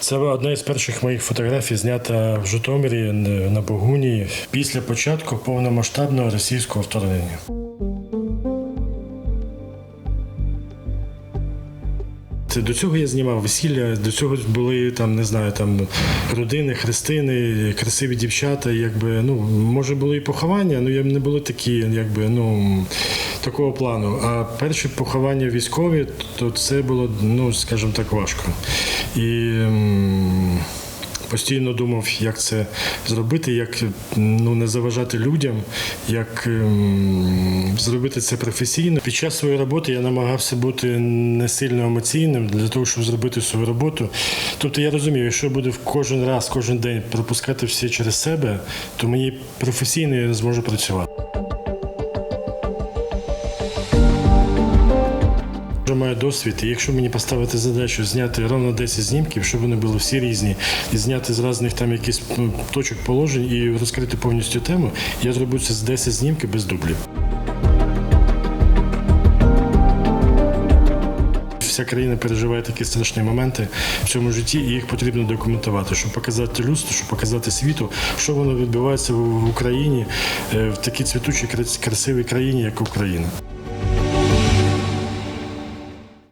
Це одна із перших моїх фотографій, знята в Житомирі на Богуні після початку повномасштабного російського вторгнення. До цього я знімав весілля, до цього були там, не знаю, там родини, хрестини, красиві дівчата. Якби ну може були і поховання, але не були такі, якби ну такого плану. А перші поховання військові, то це було, ну скажімо так, важко. І постійно думав, як це зробити, як ну не заважати людям, як зробити це професійно. Під час своєї роботи я намагався бути не сильно емоційним для того, щоб зробити свою роботу. Тобто я розумію, якщо буду кожен раз, кожен день пропускати все через себе, то мені професійно я не зможу працювати. Вже маю досвід, і якщо мені поставити задачу зняти ровно 10 знімків, щоб вони були всі різні, і зняти з різних там якісь ну, точок положень і розкрити повністю тему, я зроблю це з 10 знімків без дублів. Вся країна переживає такі страшні моменти в цьому житті, і їх потрібно документувати, щоб показати людству, щоб показати світу, що воно відбувається в в Україні е, в такій цвітучій красивій країні, як Україна.